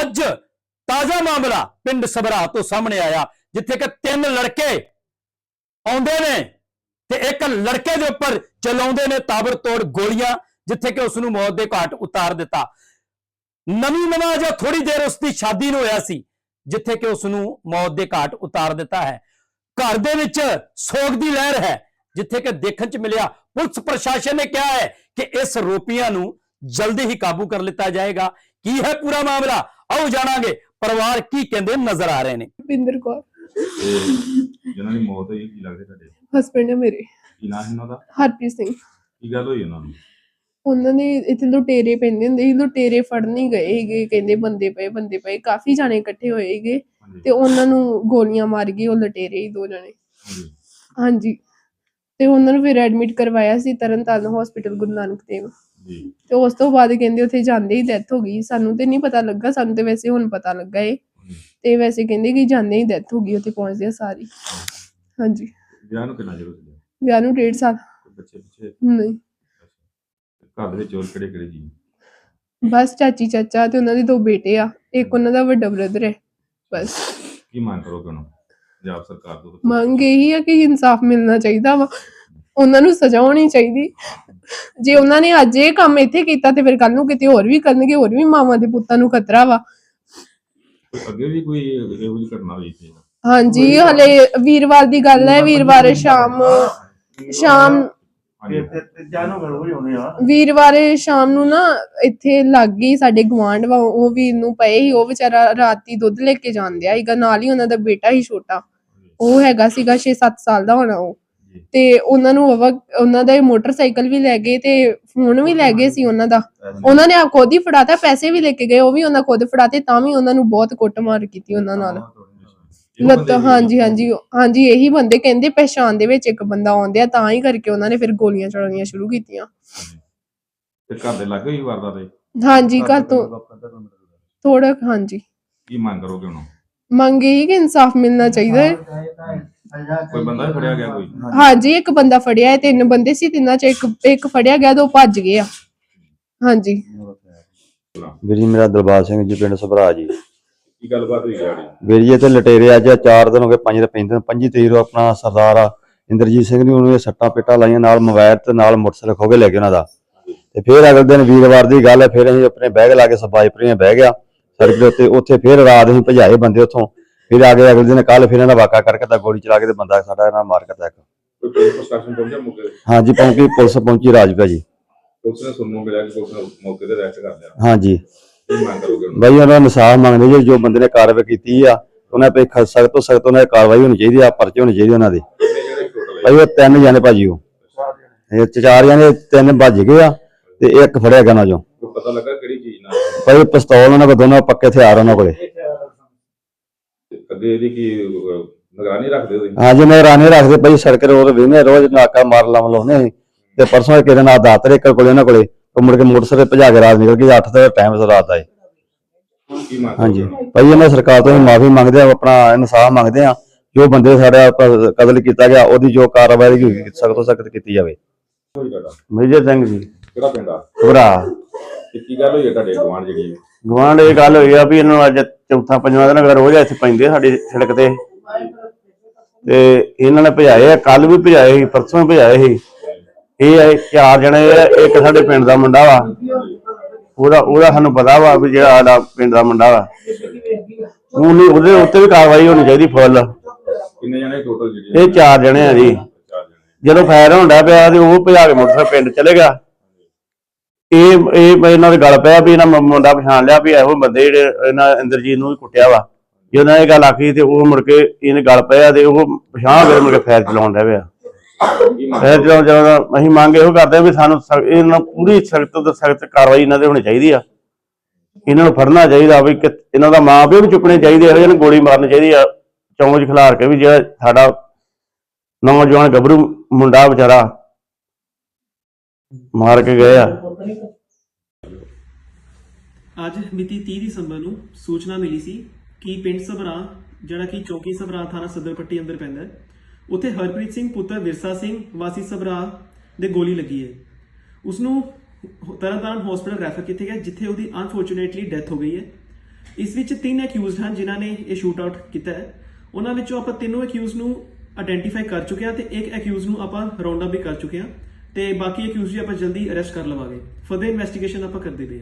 ਅੱਜ ਤਾਜ਼ਾ ਮਾਮਲਾ ਪਿੰਡ ਸਬਰਾ ਤੋਂ ਸਾਹਮਣੇ ਆਇਆ, ਜਿੱਥੇ ਕਿ ਤਿੰਨ ਲੜਕੇ ਆਉਂਦੇ ਨੇ ਤੇ ਇੱਕ ਲੜਕੇ ਦੇ ਉੱਪਰ ਚਲਾਉਂਦੇ ਨੇ ਤਾਬੜਤੋੜ ਗੋਲੀਆਂ, ਜਿੱਥੇ ਕਿ ਉਸ ਨੂੰ ਮੌਤ ਦੇ ਘਾਟ ਉਤਾਰ ਦਿੱਤਾ। ਨਵੀਂ ਨਵਾਂ ਜਾਂ ਥੋੜੀ ਦੇਰ ਉਸ ਦੀ ਸ਼ਾਦੀ ਨੂੰ ਹੋਇਆ ਸੀ, ਜਿੱਥੇ ਕਿ ਉਸ ਨੂੰ ਮੌਤ ਦੇ ਘਾਟ ਉਤਾਰ ਦਿੱਤਾ ਹੈ। ਘਰ ਦੇ ਵਿੱਚ ਸੋਗ ਦੀ ਲਹਿਰ ਹੈ, ਜਿੱਥੇ ਕਿ ਦੇਖਣ ਚ ਮਿਲਿਆ, ਪੁਲਿਸ ਪ੍ਰਸ਼ਾਸਨ ਨੇ ਕਿਹਾ ਹੈ ਕਿ ਇਸ ਰੋਪੀਆਂ ਨੂੰ ਜਲਦੀ ਹੀ ਕਾਬੂ ਕਰ ਲਿੱਤਾ ਜਾਏਗਾ। ਕੀ ਹੈ ਪੂਰਾ ਮਾਮਲਾ? ਆਓ ਜਾਣਾਂਗੇ ਪਰਿਵਾਰ ਕੀ ਕਹਿੰਦੇ ਨਜ਼ਰ ਆ ਰਹੇ ਨੇ। ਭਿੰਦਰ ਕੌਰ। ਜਿਨ੍ਹਾਂ ਦੀ ਮੌਤ ਹੋਈ ਕੀ ਲੱਗਦੇ ਤੁਹਾਡੇ? ਹਸਬੰਡ ਹੈ ਮੇਰੇ। ਕੀ ਨਾਂ ਸੀ ਉਹਨਾਂ ਦਾ? ਹਰਪ੍ਰੀਤ ਸਿੰਘ। ਕੀ ਗੱਲ ਹੋਈ ਉਹਨਾਂ ਨੂੰ? ਉਹਨਾਂ ਨੇ ਇੱਥੇ ਲੁਟੇਰੇ ਪੈਂਦੇ ਹੁੰਦੇ ਸੀ ਲੁਟੇਰੇ ਫੜਨ ਹੀ ਗਏ ਸੀਗੇ ਕਹਿੰਦੇ ਬੰਦੇ ਪਏ ਬੰਦੇ ਪਏ ਕਾਫੀ ਜਾਣੇ ਇਕੱਠੇ ਹੋਏ ਸੀਗੇ ਤੇ ਉਹਨਾਂ ਨੂੰ ਗੋਲੀਆਂ ਮਾਰ ਗਏ ਉਹ ਲੁਟੇਰੇ ਹੀ ਦੋ ਜਣੇ। ਹਾਂਜੀ। ਤੇ ਉਹਨਾਂ ਨੂੰ ਫਿਰ ਐਡਮਿਟ ਕਰਵਾਇਆ ਸੀ ਤਰਨਤਾਰਨ ਹਸਪੀਟਲ ਗੁਰੂ ਨਾਨਕ ਦੇਵ। ਤੇ ਉਸ ਤੋਂ ਬਾਅਦ ਕਹਿੰਦੇ ਉੱਥੇ ਜਾਂਦੇ ਹੀ ਡੈਥ ਹੋ ਗਈ। ਸਾਨੂੰ ਤੇ ਨਹੀਂ ਪਤਾ ਲੱਗਾ ਸਾਨੂੰ ਤੇ ਵੈਸੇ ਹੁਣ ਪਤਾ ਲੱਗਾ ਏ। ਤੇ ਵੈਸੇ ਕਹਿੰਦੇ ਕਿ ਜਾਂਦੇ ਹੀ ਡੈਥ ਹੋ ਗਈ ਉੱਥੇ ਪਹੁੰਚਦੇ ਸਾਰੀ। ਹਾਂਜੀ। ਵਿਆਹ ਨੂੰ ਕਿੰਨਾ ਜ਼ਰੂਰ ਸੀ ਵਿਆਹ ਨੂੰ ਡੇਢ ਸਾਲ। ਬੱਚੇ ਪਿੱਛੇ। ਨਹੀਂ। ਘਰ ਦੇ ਵਿੱਚ ਹੋਰ ਕਿਹੜੇ ਕਿਹੜੇ ਜੀ? ਬਸ ਚਾਚੀ ਚਾਚਾ ਤੇ ਉਹਨਾਂ ਦੇ ਦੋ ਬੇਟੇ ਆ। ਇੱਕ ਉਹਨਾਂ ਦਾ ਵੱਡਾ ਬ੍ਰਦਰ ਹੈ ਬਸ। ਕੀ ਮੰਗ ਕਰੋਗੇ ਉਹਨੂੰ ਪੰਜਾਬ ਸਰਕਾਰ ਤੋਂ ਮੰਗ ਇਹੀ ਆ ਕਿ ਇਨਸਾਫ ਮਿਲਣਾ ਚਾਹੀਦਾ ਵਾ। ਉਹਨਾਂ ਨੂੰ ਸਜ਼ਾ ਹੋਣੀ ਚਾਹੀਦੀ। ਜੇ ਉਹਨਾਂ ਨੇ ਅੱਜ ਇਹ ਕੰਮ ਇੱਥੇ ਕੀਤਾ ਤੇ ਫਿਰ ਕੱਲ ਨੂੰ ਕਿਤੇ ਹੋਰ ਵੀ ਕਰਨਗੇ ਹੋਰ ਵੀ ਮਾਵਾਂ ਦੇ ਪੁੱਤਾਂ ਨੂੰ ਖਤਰਾ ਵਾ। ਅੱਗੇ ਵੀ ਕੋਈ ਇਹੋ ਜਿਹੀ ਘਟਨਾ ਹੋਈ ਸੀ ਹਾਂਜੀ ਹਲੇ ਵੀਰਵਾਰ ਦੀ ਗੱਲ ਹੈ ਵੀਰਵਾਰ ਸ਼ਾਮ ਸ਼ਾਮ ਵੀਰਵਾਰ ਸ਼ਾਮ ਨੂੰ ਨਾ ਇੱਥੇ ਲੱਗ ਗਈ ਸਾਡੇ ਗਵਾਂਢ ਵਾ ਉਹ ਵੀਰ ਨੂੰ ਪਏ ਸੀ ਉਹ ਵਿਚਾਰਾ ਰਾਤੀ ਦੁੱਧ ਲੈ ਕੇ ਜਾਂਦਿਆ ਸੀਗਾ ਨਾਲ ਹੀ ਉਹਨਾਂ ਦਾ ਬੇਟਾ ਹੀ ਛੋਟਾ। ਉਹ ਹੈਗਾ ਸੀਗਾ 6-7 ਸਾਲ ਦਾ ਹੋਣਾ ਉਹ। ਤੇ ਉਹਨਾਂ ਨੂੰ ਵਾਹਵਾ ਉਹਨਾਂ ਦਾ ਇਹ ਮੋਟਰਸਾਈਕਲ ਵੀ ਲੈ ਗਏ ਤੇ ਫੋਨ ਵੀ ਲੈ ਗਏ ਸੀ ਉਹਨਾਂ ਦਾ। ਉਹਨਾਂ ਨੇ ਆਪ ਖੁਦ ਹੀ ਫੜਾਤਾ ਪੈਸੇ ਵੀ ਲੈ ਕੇ ਗਏ ਉਹ ਵੀ ਉਹਨਾਂ ਖੁਦ ਫੜਾਤੇ ਤਾਂ ਵੀ ਉਹਨਾਂ ਨੂੰ ਬਹੁਤ ਕੁੱਟਮਾਰ ਕੀਤੀ ਉਹਨਾਂ ਨਾਲ। ਲੱਤ? ਹਾਂਜੀ ਹਾਂਜੀ ਹਾਂਜੀ ਇਹੀ ਬੰਦੇ ਕਹਿੰਦੇ ਪਛਾਣ ਦੇ ਵਿੱਚ ਇੱਕ ਬੰਦਾ ਆਉਂਦੇ ਆ ਤਾਂ ਹੀ ਕਰਕੇ ਉਹਨਾਂ ਨੇ ਫਿਰ ਗੋਲੀਆਂ ਚਲਾਉਣੀਆਂ ਸ਼ੁਰੂ ਕੀਤੀਆਂ। ਤੇ ਘਰ ਦੇ ਲੱਗੇ ਹੀ ਵਾਰਦਾ ਤੇ ਹਾਂਜੀ ਘਰ ਤੋਂ ਥੋੜਾ ਹਾਂਜੀ। ਕੀ ਮੰਗ ਕਰੋਗੇ ਉਹਨੂੰ? ਮੰਗ ਇਹੀ ਕਿ ਇਨਸਾਫ ਮਿਲਣਾ ਚਾਹੀਦਾ ਹੈ। ਕੋਈ ਬੰਦਾ ਵੀ ਫੜਿਆ ਗਿਆ ਕੋਈ? ਹਾਂਜੀ। ਇੱਕ ਬੰਦਾ ਫੜਿਆ ਹੈ ਤਿੰਨ ਬੰਦੇ ਸੀ ਤਿੰਨਾਂ ਚ ਇੱਕ ਇੱਕ ਫੜਿਆ ਗਿਆ ਦੋ ਭੱਜ ਗਏ ਆ। ਹਾਂਜੀ। ਵੀਰ ਜੀ ਮੇਰਾ ਦਰਬਾਰ ਸਿੰਘ ਜੀ ਪਿੰਡ ਸਭਰਾ ਜੀ। ਕੀ ਗੱਲਬਾਤ ਹੋਈ ਗਾੜੀ? ਵੀਰ ਜੀ ਇੱਥੇ ਲਟੇਰੇ ਅੱਜ ਚਾਰ ਦਿਨ ਹੋ ਗਏ ਪੰਜ ਦੇ ਪੈਂਦੇ ਪੰਜੀ ਤਰੀਕ ਨੂੰ ਆਪਣਾ ਸਰਦਾਰ ਆ ਇੰਦਰਜੀਤ ਸਿੰਘ ਨੇ ਉਹਨੂੰ ਇਹ ਸੱਟਾਂ ਪੇਟਾਂ ਲਾਈਆਂ ਨਾਲ ਮੋਬਾਈਲ ਤੇ ਨਾਲ ਮੋਟਰਸਾਈਕਲ ਖੋ ਕੇ ਲੈ ਗਏ ਉਹਨਾਂ ਦਾ। ਤੇ ਫਿਰ ਅਗਲੇ ਦਿਨ ਵੀਰਵਾਰ ਦੀ ਗੱਲ ਹੈ ਫਿਰ ਅਸੀਂ ਆਪਣੇ ਬੈਗ ਲਾ ਕੇ ਸਫਾਈਪਰੀਆਂ ਬਹਿ ਗਿਆ ਸੜਕ ਦੇ ਉੱਤੇ ਉੱਥੇ ਫਿਰ ਰਾਤ ਅਸੀਂ ਭਜਾਏ ਬੰਦੇ ਉੱਥੋਂ। ਫਿਰ ਆ ਗਏ ਅਗਲੇ ਦਿਨ ਕੱਲ ਫਿਰ ਇਹਨਾਂ ਦਾ ਵਾਕਾ ਕਰਕੇ ਤਾਂ ਗੋਲੀ ਚਲਾ ਕੇ ਤੇ ਬੰਦਾ ਸਾਡਾ ਇਹਨਾਂ ਮਾਰ ਕੇ ਤੱਕ ਪ੍ਰਸ਼ਾਸਨ ਪਹੁੰਚਿਆ ਮੌਕੇ ਤੇ? ਹਾਂਜੀ ਪਹੁੰਚੀ ਪੁਲਿਸ ਪਹੁੰਚੀ ਰਾਜਪੁਰਾ ਜੀ ਪੁਲਿਸ ਨੇ ਸੁਣਨ ਨੂੰ ਮਿਲਿਆ ਕਿ ਪੁਲਿਸ ਨੇ ਮੌਕੇ ਤੇ ਅਰੈਸਟ ਕਰ ਲਿਆ? ਹਾਂਜੀ। ਕੀ ਮੰਗ ਕਰੋਗੇ ਉਹਨੂੰ ਬਈ ਉਹਨਾਂ ਦਾ ਇਨਸਾਫ ਮੰਗਦੇ ਜੀ ਜੋ ਬੰਦੇ ਨੇ ਕਾਰਵਾਈ ਕੀਤੀ ਆ ਉਹਨਾਂ ਤੇ ਸਖਤ ਤੋਂ ਸਖਤ ਉਹਨਾਂ ਦੀ ਕਾਰਵਾਈ ਹੋਣੀ ਚਾਹੀਦੀ ਆ ਪਰਚੇ ਹੋਣੇ ਚਾਹੀਦੇ ਉਹਨਾਂ ਦੇ। ਕਿੰਨੇ ਜਿਹੜੇ ਟੋਟਲ ਭਾਈ ਉਹ ਤਿੰਨ ਜਾਣੇ ਭਾਜੀ ਉਹ। ਇਹ ਚ ਚਾਰ ਜਾਣੇ ਤਿੰਨ ਭੱਜ ਗਏ ਆ ਤੇ ਇੱਕ ਫੜਿਆ ਗਿਆ ਨਾ ਜੋ ਕੋਈ ਪਤਾ ਲੱਗਾ ਕਿਹੜੀ ਚੀਜ਼ ਨਾਲ? ਭਾਈ ਪਿਸਤੌਲ ਉਹਨਾਂ ਕੋਲ ਦੋਨੋਂ ਪੱਕੇ ਹਥਿਆਰ ਉਹਨਾਂ ਕੋਲੇ। ਅੱਗੇ ਇਹਦੀ ਕੀ ਅਹ, ਨਿਗਰਾਨੀ ਰੱਖਦੇ ਤੁਸੀਂ? ਹਾਂ ਜੀ ਰਾਣੇ ਰੱਖਦੇ ਭਾਈ ਸੜਕ ਰੋਡ ਵੇਨੇ ਰੋਜ਼ ਨਾਕਾ ਮਾਰ ਲਾ ਲਾਉਂਦੇ ਤੇ ਪਰਸੋਂ ਕਿਹਦੇ ਨਾਲ ਦਾਤਰ ਇੱਕ ਕੋਲੇ ਉਹਨਾਂ ਕੋਲੇ ਉਹ ਮੁੜ ਕੇ ਮੋਟਰਸਾਈਕਲ ਭਜਾ ਕੇ ਰਾਤ ਨਿਕਲ ਗਈ 8 ਦਾ ਟਾਈਮ ਸੀ ਰਾਤ ਦਾ। ਕੀ ਮੰਗ ਹਾਂਜੀ? ਭਾਈ ਇਹਨਾਂ ਸਰਕਾਰ ਤੋਂ ਮਾਫੀ ਮੰਗਦੇ ਆ ਆਪਣਾ ਇਨਸਾਫ ਮੰਗਦੇ ਆ ਜੋ ਬੰਦੇ ਸਾਡਾ ਪ- ਕਤਲ ਕੀਤਾ ਗਿਆ ਉਹਦੀ ਜੋ ਕਾਰਵਾਈ ਹੋਈ ਸਖਤ ਤੋਂ ਸਖਤ ਕੀਤੀ ਜਾਵੇ। ਕੋਈ ਤੁਹਾਡਾ ਮੇਜਰ ਸਿੰਘ ਜੀ। ਕਿਹੜਾ ਪਿੰਡ ਆ? ਭਰਾ ਤੇ ਕੀ ਗੱਲ ਹੋਈ ਹੈ ਤੁਹਾਡੇ ਗਵਾਂਢ ਜਿਹੜੀ? ਗਵਾਂਡ ਇਹ ਗੱਲ ਹੋਈ ਆ ਵੀ ਇਹਨੂੰ ਅੱਜ ਚੌਥਾ ਪੰਜਵਾਂ ਦਿਨ ਅਗਰ ਰੋਜ਼ ਇੱਥੇ ਪੈਂਦੇ ਸਾਡੀ ਸੜਕ ਤੇ। ਤੇ ਇਹਨਾਂ ਨੇ ਭਜਾਏ ਆ ਕੱਲ ਵੀ ਭਜਾਏ ਸੀ ਪਰਸੋਂ ਭਜਾਏ ਸੀ। ਇਹ ਆ ਚਾਰ ਜਣੇ ਆ, ਇੱਕ ਸਾਡੇ ਪਿੰਡ ਦਾ ਮੁੰਡਾ ਵਾ। ਉਹਦਾ ਉਹਦਾ ਸਾਨੂੰ ਪਤਾ ਵਾ ਵੀ ਜਿਹੜਾ ਸਾਡਾ ਪਿੰਡ ਦਾ ਮੁੰਡਾ ਵਾ। ਉਹਨੂੰ ਉਹਦੇ ਉੱਤੇ ਵੀ ਕਾਰਵਾਈ ਹੋਣੀ ਚਾਹੀਦੀ ਫੁੱਲ। ਕਿੰਨੇ ਜਣੇ ਟੋਟਲ ਜਿਹੜੇ ਇਹ ਚਾਰ ਜਣੇ ਆ ਜੀ। ਜਦੋਂ ਫਾਇਰ ਹੁੰਦਾ ਪਿਆ ਤੇ ਉਹ ਭਜਾ ਕੇ ਮੋਟਰਸਾਈਕਲ ਪਿੰਡ ਚਲੇ ਗਿਆ। ਇਹ ਇਹ ਇਹਨਾਂ ਦੇ ਗੱਲ ਪਿਆ ਵੀ ਇਹਨਾਂ ਮੁ- ਮੁੰਡਾ ਪਛਾਣ ਲਿਆ ਵੀ ਇਹੋ ਬੰਦੇ ਜਿਹੜੇ ਇਹਨਾਂ ਇੰਦਰਜੀਤ ਨੂੰ ਕੁੱਟਿਆ ਵਾ। ਜਦੋਂ ਇਹ ਗੱਲ ਆਖੀ ਤੇ ਉਹ ਮੁੜ ਕੇ ਇਹਨੇ ਗੱਲ ਪਿਆ ਤੇ ਉਹ ਪਛਾਣ ਕੇ ਮੁੜ ਕੇ ਫਾਇਰ ਚਲਾਉਣ ਡਿਆ ਪਿਆ ਕੀ ਚਲਾਉਣ ਜਦੋਂ ਅਸੀਂ ਮੰਗ ਇਹੋ ਕਰਦੇ ਆ ਵੀ ਸਾਨੂੰ ਸਖ਼- ਇਹਨਾਂ ਨੂੰ ਪੂਰੀ ਸਖਤ ਤੋਂ ਸਖਤ ਕਾਰਵਾਈ ਇਹਨਾਂ ਤੇ ਹੋਣੀ ਚਾਹੀਦੀ ਆ। ਇਹਨਾਂ ਨੂੰ ਫੜਨਾ ਚਾਹੀਦਾ ਵੀ ਕਿ ਇਹਨਾਂ ਦਾ ਮਾਂ ਪਿਓ ਵੀ ਚੁੱਕਣੇ ਚਾਹੀਦੇ ਇਹੋ ਜਿਹੇ ਨੂੰ ਗੋਲੀ ਮਾਰਨੀ ਚਾਹੀਦੀ ਆ ਚੌਂਚ ਖਿਲਾਰ ਕੇ ਵੀ ਜਿਹੜਾ ਸਾਡਾ ਨੌਜਵਾਨ ਗੱਭਰੂ ਮੁੰਡਾ ਵਿਚਾਰਾ ਮਾਰ ਕੇ ਗਏ ਆ। ਅੱਜ ਮਿਤੀ 30 ਦਸੰਬਰ ਨੂੰ ਸੂਚਨਾ ਮਿਲੀ ਸੀ ਕਿ ਪਿੰਡ ਸਭਰਾ, ਜਿਹੜਾ ਕਿ ਚੌਕੀ ਸਭਰਾ ਥਾਣਾ ਸਦਰਪੱਟੀ ਅੰਦਰ ਪੈਂਦਾ ਹੈ, ਉੱਥੇ ਹਰਪ੍ਰੀਤ ਸਿੰਘ ਪੁੱਤਰ ਵਿਰਸਾ ਸਿੰਘ ਵਾਸੀ ਸਭਰਾ ਦੇ ਗੋਲੀ ਲੱਗੀ ਹੈ। ਉਸ ਨੂੰ ਤਰਨਤਾਰਨ ਹਸਪੀਟਲ ਰੈਫਰ ਕੀਤਾ ਗਿਆ, ਜਿੱਥੇ ਉਹਦੀ ਅਨਫੋਰਚੂਨੇਟਲੀ ਡੈਥ ਹੋ ਗਈ ਹੈ। ਇਸ ਵਿੱਚ ਤਿੰਨ ਐਕਿਊਜ਼ਡ ਹਨ ਜਿਨ੍ਹਾਂ ਨੇ ਇਹ ਸ਼ੂਟ ਆਊਟ ਕੀਤਾ ਹੈ। ਉਹਨਾਂ ਵਿੱਚੋਂ ਆਪਾਂ ਤਿੰਨੋਂ ਅਕਿਊਜ ਨੂੰ ਆਈਡੈਂਟੀਫਾਈ ਕਰ ਚੁੱਕੇ ਹਾਂ ਤੇ ਇੱਕ ਅਕਿਊਜ਼ ਨੂੰ ਆਪਾਂ ਰਾਉਂਡ ਅਪ ਵੀ ਕਰ ਚੁੱਕੇ ਹਾਂ। ਤੇ ਬਾਕੀ ਅਕਿਊਜ਼ ਵੀ ਆਪਾਂ ਜਲਦੀ ਅਰੈਸਟ ਕਰ ਲਵਾਂਗੇ। ਫਰਦਰ ਇਨਵੈਸਟੀਗੇਸ਼ਨ ਆਪਾਂ ਕਰਦੇ ਪਏ